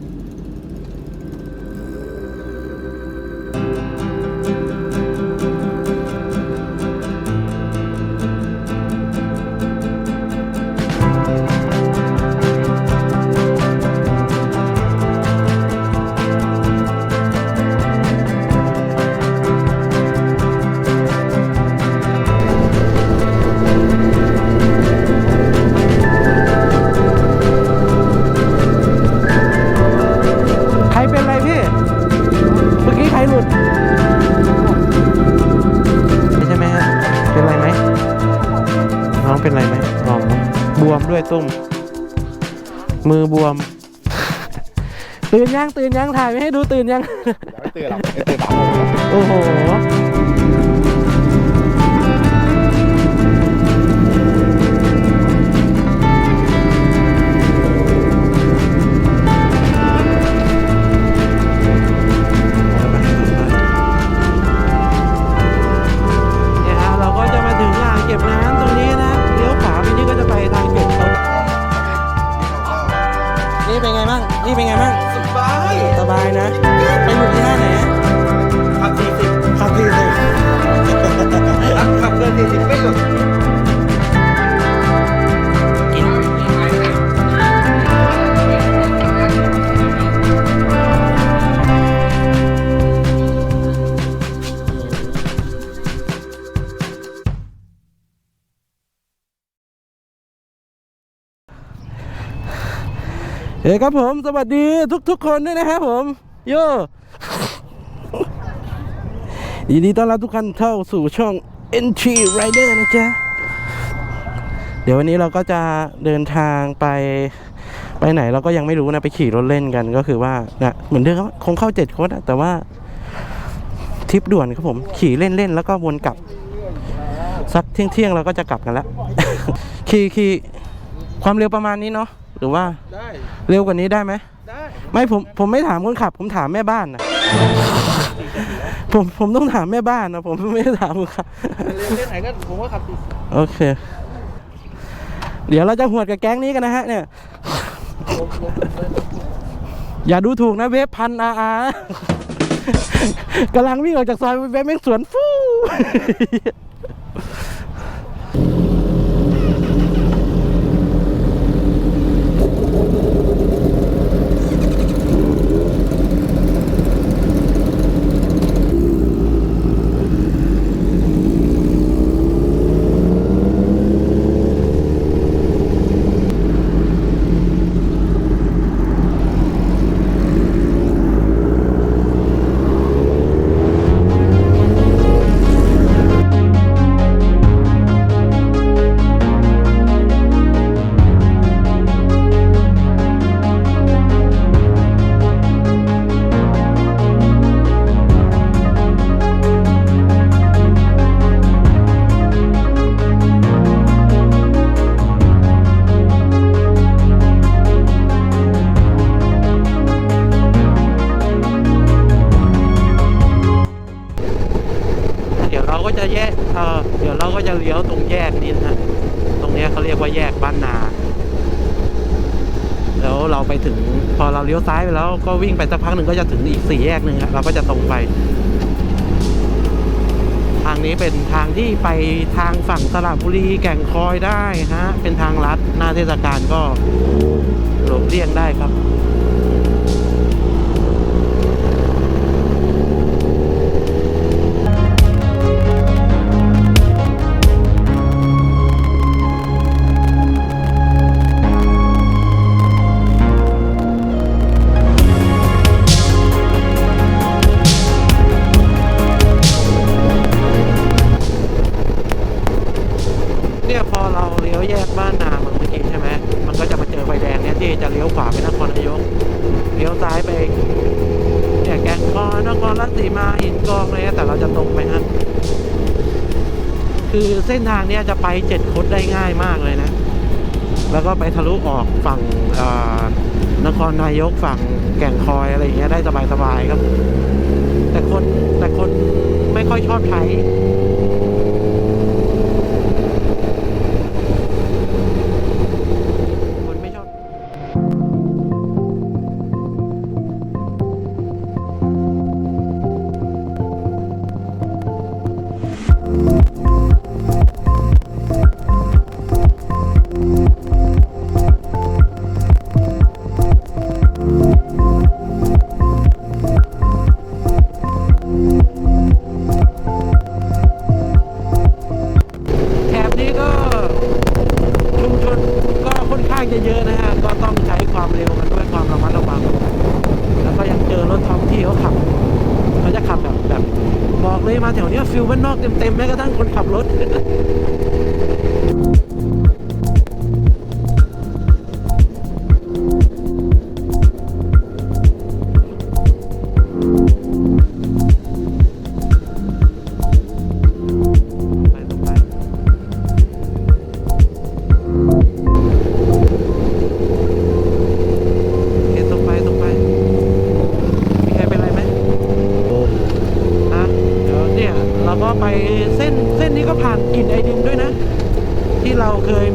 you อบวมด้วยตุ้มมือบวม ตื่นยังตื่นยังถ่ายไม่ให้ดูตื่นยัง ไม่ตื่นหรอกไม่ตื่นหรอก โอ้โห เฮ้ยครับผมสวัสดีทุกๆคนด้วยนะครับผมโยยินดีต้อนรับทุกท่านเข้าสู่ช่อง NT Rider นะจ๊ะ เดี๋ยววันนี้เราก็จะเดินทางไปไปไหนเราก็ยังไม่รู้นะ ไปขี่รถเล่นกันก็คือว่านะเหมือนเดิมครับคงเข้าเจ็ดโค้ดแต่ว่าทริปด่วนครับผม ขี่เล่นๆ แล้วก็วนกลับ สักเที่ยงเที่ยงๆเราก็จะกลับกันแล้ว ขี่ขี่ความเร็วประมาณนี้เนาะ หรือว่าได้เร็วกว่านี้ได้ไหมได้ไม่ผมผมไม่ถามคนขับ ผมถามแม่บ้านนะผมผมต้องถามแม่บ้านนะผมไม่ได้ถามคนขับเล่นเล่นไหนก็ผมว่าขับสี่สิบโอเค เดี๋ยวเราจะหวดกับแก๊งนี้กันนะฮะ เนี่ยอย่าดูถูกนะเวฟพันอาอากำลังวิ่งออกจากซอยเวฟแม่งสวนฟู่ จะแยกเออเดี๋ยวเราก็จะเลี้ยวตรงแยกนี้นะฮะตรงนี้เขาเรียกว่าแยกบ้านนาแล้วเราไปถึงพอเราเลี้ยวซ้ายไปแล้วก็วิ่งไปสักพักหนึ่งก็จะถึงอีกสี่แยกหนึ่งฮะเราก็จะตรงไป ทางนี้เป็นทางที่ไปทางฝั่งสระบุรีแก่งคอยได้ฮะเป็นทางลัดหน้าเทศกาลก็หลบเลี่ยงได้ครับ นทางเนี้ยจะไปเจ็ดคดได้ง่ายมากเลยนะ แล้วก็ไปทะลุออกฝั่งนครนายกฝั่งแก่งคอยอะไรอย่างเงี้ยได้สบายๆครับ แต่คนแต่คนไม่ค่อยชอบใช้ บ้านนอกเต็มๆแม้กระทั่งคนขับรถ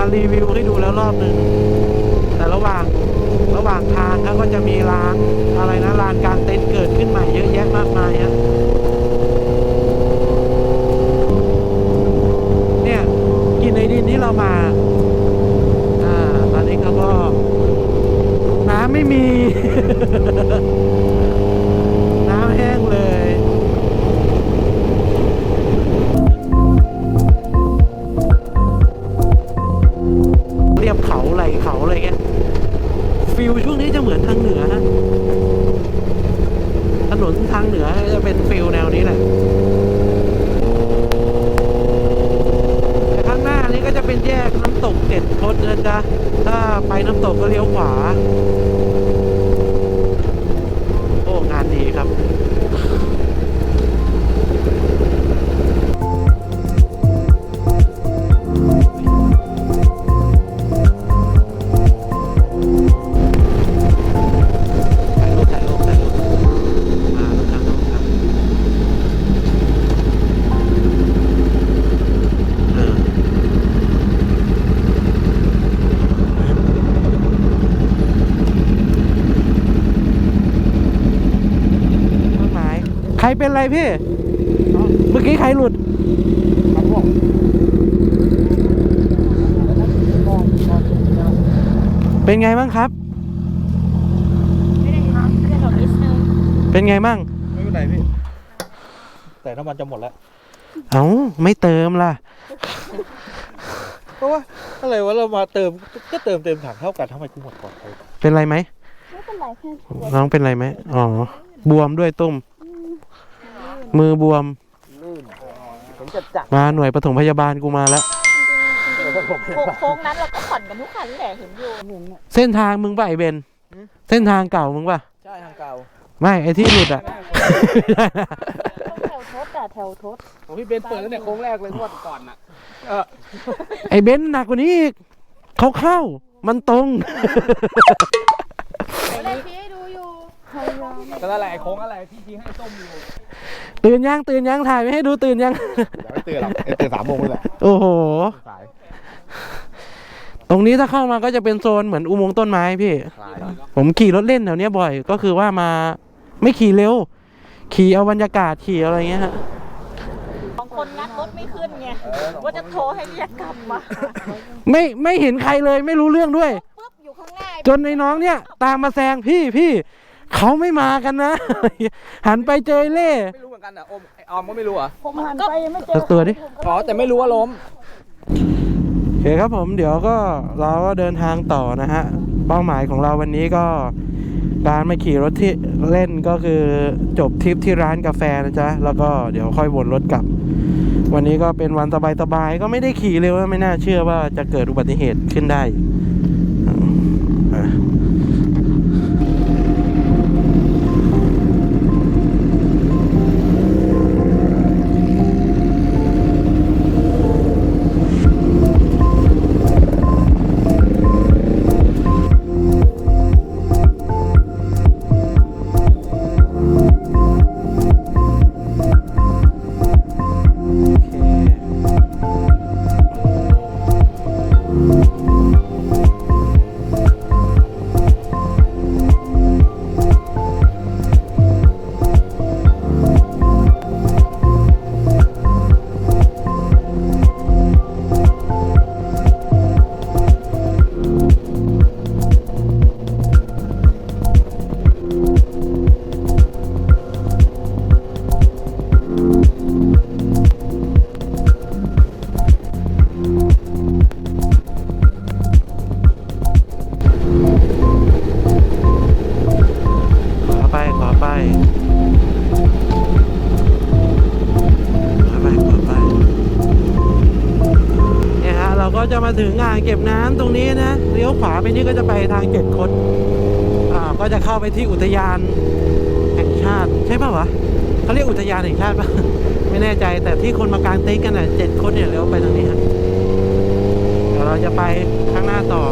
มารีวิวให้ดูแล้วรอบหนึ่งแต่ระหว่างระหว่างทางเขาก็จะมีร้านอะไรนะร้านกลางเต็นท์เกิดขึ้นใหม่เยอะแยะมากมายฮะเนี่ยกินไอดินที่เรามาอ่าตอนนี้เขาก็น้ำไม่มี น้ำแห้งเลย เป็นไรพี่ เมื่อกี้ใครหลุดครับผมเป็นไงบ้างครับ ไม่ได้ครับไม่ได้หรอกนิดนึงเป็นไงบ้างไม่เป็นไรพี่ แต่น้ำมันจะหมดแล้ว เอ้าไม่เติมล่ะ เพราะว่าอะไรวะเรามาเติมก็เติมเต็มถังเท่ากันทำไมกูหมดก่อนเลยเป็นไรไหมไม่เป็นไรแค่น้องเป็นไรไหมอ๋อบวมด้วยตุ้ม มือบวมผมจะจัดมาหน่วยปฐมพยาบาลกูมาแล้ว โค้งนั้นเราก็ผ่อนกันทุกคันแหละเห็นอยู่เส้นทางมึงป่ะไอเบน เส้นทางเก่ามึงป่ะ ใช่ทางเก่า ไม่ไอที่หลุดอะแถวทศอะแถวทศของพี่เบนเปิดตั้งแต่โค้งแรกเลยงวดก่อนน่ะไอเบนหนักกว่านี้อีกเขาเข้า มันตรงอะไรพี่ให้ดูอยู่ก็นั่นแหละไอ้โค้งอะไรที่ทิ้งให้ส้มอยู่ ตื่นยังตื่นยังถ่ายไม่ให้ดูตื่นยัง เดี๋ยวไม่ตื่นหรอกตื่นสามโมงเลยแหละโอ้โห สายตรงนี้ถ้าเข้ามาก็จะเป็นโซนเหมือนอุโมงค์ต้นไม้พี่สายผมขี่รถเล่นแถวเนี้ยบ่อย ก็คือว่ามาไม่ขี่เร็ว ขี่เอาบรรยากาศขี่อะไรเงี้ยฮะ บางคนงัดรถไม่ขึ้นไงว่าจะโทรให้เรียกกลับมาไม่ไม่เห็นใครเลยไม่รู้เรื่องด้วย ปุ๊บอยู่ข้างหน้าจนในน้องเนี่ย ตามมาแซงพี่พี่ เขาไม่มากันนะ หันไปเจอไอ้เล่ ไม่รู้เหมือนกันอะอมไอ้ออมก็ไม่รู้เหรอะผมหันไปยังไม่เจตัอวตัวดิ อ๋อแต่ไม่รู้ว่าล้ม โอเคครับผมเดี๋ยวก็เราก็เดินทางต่อนะฮะ เป้าหมายของเราวันนี้ก็การมาขี่รถที่เล่นก็คือจบทริปที่ร้านกาแฟนะจ๊ะ แล้วก็เดี๋ยวค่อยวนรถกลับ วันนี้ก็เป็นวันสบายๆก็ไม่ได้ขี่เร็วไม่น่าเชื่อว่าจะเกิดอุบัติเหตุขึ้นได้ มาถึงอ่างเก็บน้ำตรงนี้นะเลี้ยวขวาไปนี่ก็จะไปทางเจ็ดคดอ่าก็จะเข้าไปที่อุทยานแห่งชาติใช่ป่าววะเขาเรียกอุทยานแห่งชาติป่ะไม่แน่ใจแต่ที่คนมากางเต็นท์กันอะเจ็ดคดเนี่ยเลี้ยวไปทางนี้ฮะเดี๋ยวเราจะไปข้างหน้าต่อ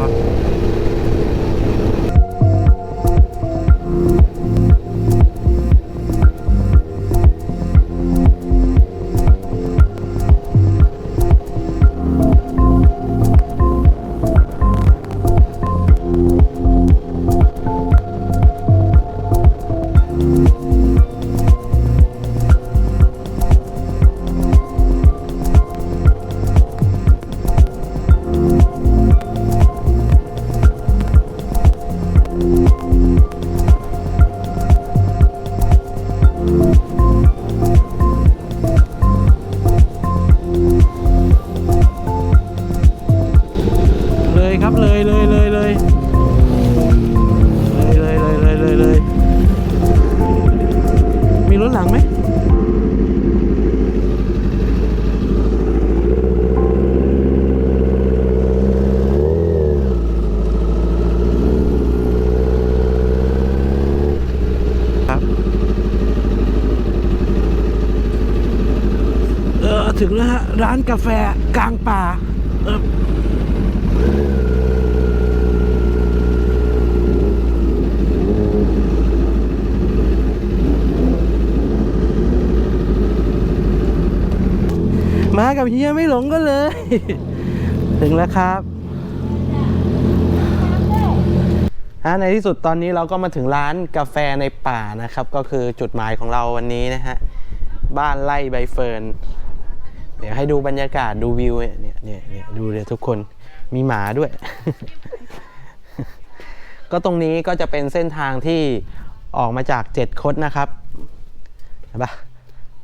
ถึงแล้วฮะ ร้านกาแฟกลางป่าเออมากับเฮียไม่หลงก็เลย ถึงแล้วครับฮะในที่สุดตอนนี้เราก็มาถึงร้านกาแฟในป่านะครับ ก็คือจุดหมายของเราวันนี้นะฮะ บ้านไร่ใบเฟิร์น เดี๋ยวให้ดูบรรยากาศดูวิวเนี่ยเนี่ยเนี่ยดูเลยทุกคนมีหมาด้วย ก็ตรงนี้ก็จะเป็นเส้นทางที่ออกมาจากเจ็ดคดนะครับเห็นปะ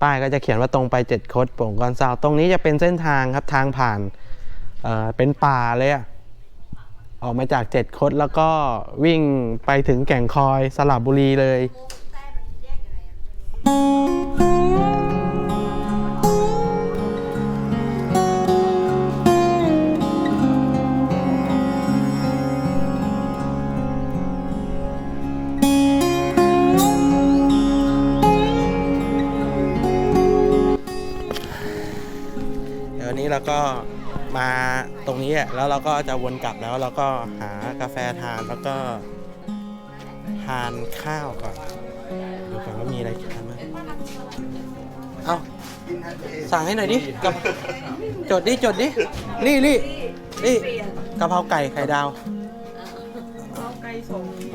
ป้ายก็จะเขียนว่าตรงไปเจ็ดคดโป่งกอนซาวตรงนี้จะเป็นเส้นทางครับทางผ่านเอ่อเป็นป่าเลยอะออกมาจากเจ็ดคดแล้วก็วิ่งไปถึงแก่งคอยสลับบุรีเลย เดี๋ยววันนี้เราก็มาตรงนี้อะแล้วเราก็จะวนกลับแล้วเราก็หากาแฟทานแล้วก็ทานข้าวก่อนดูก่อนว่ามีอะไรทานบ้างเอาสั่งให้หน่อยดิกับจดดิจดดินี่นี่นี่กะเพราไก่ไข่ดาว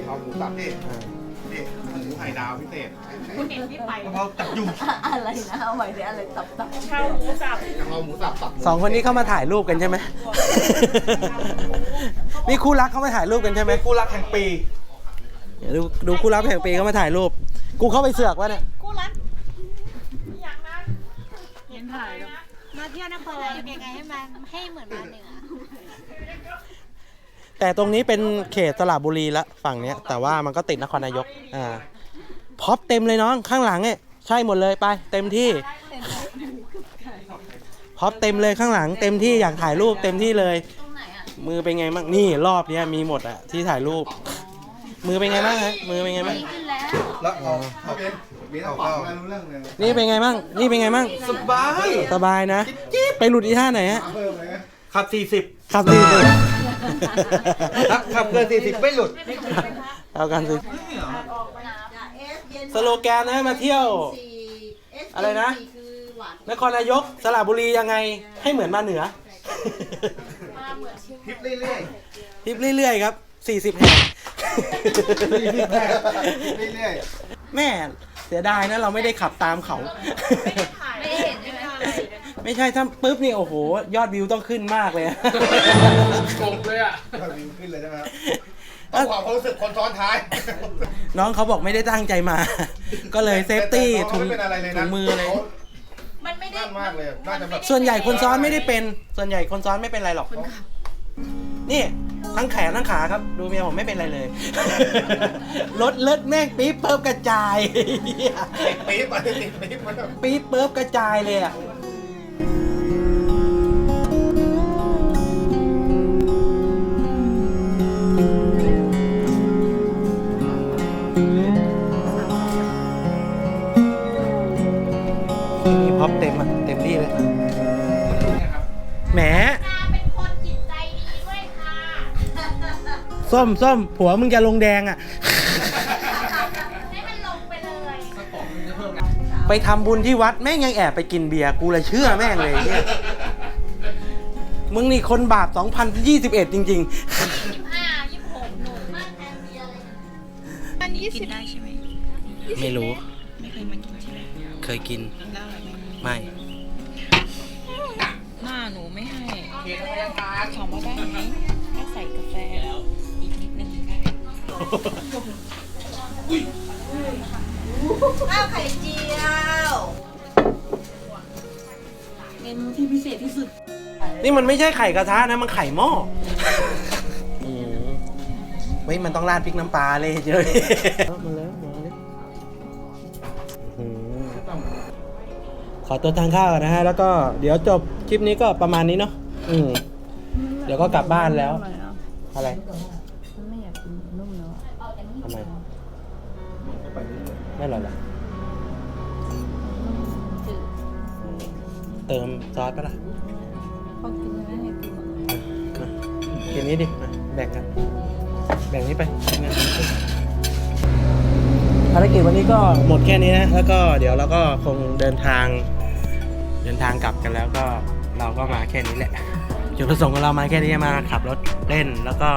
เอาหมูสับนี่นี่หมูไข่ดาวพิเศษ คุณเห็นที่ไปกะเพราตับยุงอะไรนะเอาใหม่ดิอะไรตับตับข้าวหมูสับกะเพราหมูสับตับสองคนนี้เข้ามาถ่ายรูปกันใช่ไหม นี่คู่รักเขามาถ่ายรูปกันใช่ไหมคู่รักแห่งปีเดี๋ยวดูดูคู่รักแห่งปีเขามาถ่ายรูป กูเข้าไปเสือกวะเนี่ยกูรักอย่างนั้นเห็นถ่ายแล้วมาเที่ยวนครนายกยังไงให้มันให้เหมือนมาเหนือแต่ตรงนี้เป็นเขตสระบุรีละฝั่งเนี้ย แต่ว่ามันก็ติดนครนายก อ่า พร็อปเต็มเลยน้องข้างหลังเนี่ยใช่หมดเลยไป เต็มที่พร็อปเต็มเลยข้างหลัง เต็มที่อยากถ่ายรูปเต็มที่เลยตรงไหนอะมือเป็นไงบ้างนี่รอบเนี้ยมีหมดอะที่ถ่ายรูป มือเป็นไงบ้างฮะมือเป็นไงบ้างดีขึ้นแล้วแล้วเอาเอาเป็นมีเอาเข้าไม่รู้เรื่องเลยนี่เป็นไงบ้างนี่เป็นไงบ้างสบายสบายนะไปหลุดอีท่าไหนฮะเพิ่มเลยขับ40ขับดีเลยครับขับเกิน40ไม่หลุดเอากันสิ สโลแกนนะมาเที่ยว อะไรนะนครนายกสระบุรียังไงให้เหมือนมาเหนือทริปเรื่อยทริปเรื่อยๆครับ 40แห่งๆเรื่อยแม่เสียดายนะเราไม่ได้ขับตามเขา ไม่เห็นใช่ไหมไม่ใช่ถ้าปุ๊บนี่โอ้โห ยอดวิวต้องขึ้นมากเลย กบเลยอะๆยอดวิวขึ้นเลยใช่ไหมครับ ต้องความรู้สึกคนซ้อนท้าย น้องเขาบอกไม่ได้ตั้งใจมา ก็เลยเซฟตี้แต่ถุงไม่เป็นอะไรเลยถุนะงมือเลยมันไม่ได้นั่นมากเลยน่าจะแบบส่วนใหญ่คนซ้อนไม่ได้เป็น ส่วนใหญ่คนซ้อนไม่เป็นไรหรอกนี่ทั้งแขนทั้งขาครับ ดูเมียผมไม่เป็นไรเลย รถเลิศแม่งปี๊บเปิบกระจาย ติดปี๊บอะไรติดปี๊บมันแบบปี๊บเปิบกระจายเลยอะ ส้มส้มผัวมึงจะลงแดงอะ ให้มันลงไปเลยไปทำบุญที่วัดแม่งยังแอบไปกินเบียร์กูเลยเชื่อแม่งเลยเนี่ยมึงนี่คนบาป 2021 จริง ยี่สิบห้ายี่สิบหกหนูมากแทนเบียร์เลยอันนี้กินได้ใช่ไหมๆ ไม่รู้ ไม่เคยมากินใช่ไหมเคยกิน แล้วอะไรไหมไม่ หน้าหนูไม่ให้ถามว่าได้ไหมถ้าใส่กาแฟอีกนิดนึงได้ ข้าวไข่เจียวเมนูที่พิเศษที่สุด นี่มันไม่ใช่ไข่กระทะนะ มันไข่หม้ออืมเฮ้ยมันต้องราดพริกน้ำปลาเลยเจอมาแล้วมาแล้วอืมขอตัวทานข้าวก่อนนะฮะ แล้วก็เดี๋ยวจบคลิปนี้ก็ประมาณนี้เนาะอืมเดี๋ยวก็กลับบ้านแล้ว อะไร ไม่อร่อยเหรออืมเติมซอสปะล่ะพอกินไม่ให้กินกินนี้ดิมาแบ่งกัน แบ่งนี้ไปงั้นภารกิจวันนี้ก็หมดแค่นี้นะ แล้วก็เดี๋ยวเราก็คงเดินทาง เดินทางกลับกันแล้วก็เราก็มาแค่นี้แหละจุดประสงค์ของเรามาแค่นี้มาขับรถเล่นแล้วก็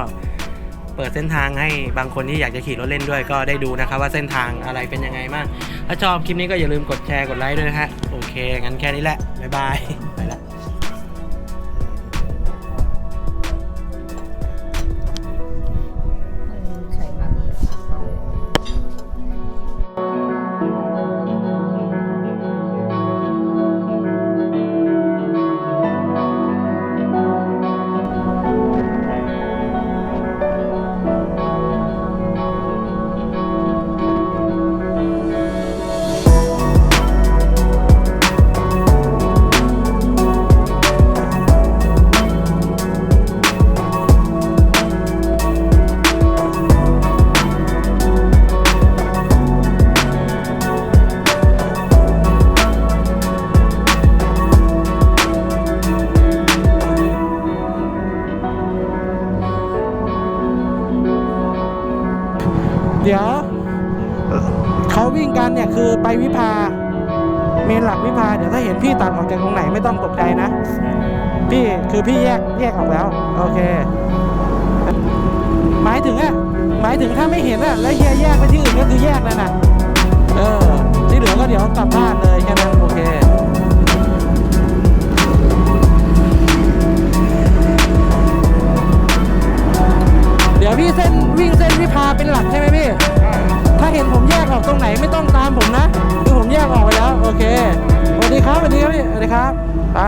เปิดเส้นทางให้บางคนที่อยากจะขี่รถเล่นด้วยก็ได้ดูนะครับ ว่าเส้นทางอะไรเป็นยังไงบ้างถ้าชอบคลิปนี้ก็อย่าลืมกดแชร์กดไลค์ด้วยนะฮะโอเคงั้นแค่นี้แหละบ๊ายบาย โอเค หมายถึงอะหมายถึงถ้าไม่เห็นอะแล้วเฮียแยกไปที่อื่นก็คือแยกแล้วนะเออ ที่เหลือก็เดี๋ยวกลับบ้านเลยแค่นั้นโอเคเดี๋ยวพี่เส้นวิ่งเส้นวิภาเป็นหลักใช่ไหมพี่ ถ้าเห็นผมแยกออกตรงไหนไม่ต้องตามผมนะ คือผมแยกออกไปแล้ว โอเคสวัสดีครับสวัสดีครับพี่สวัสดีครับไป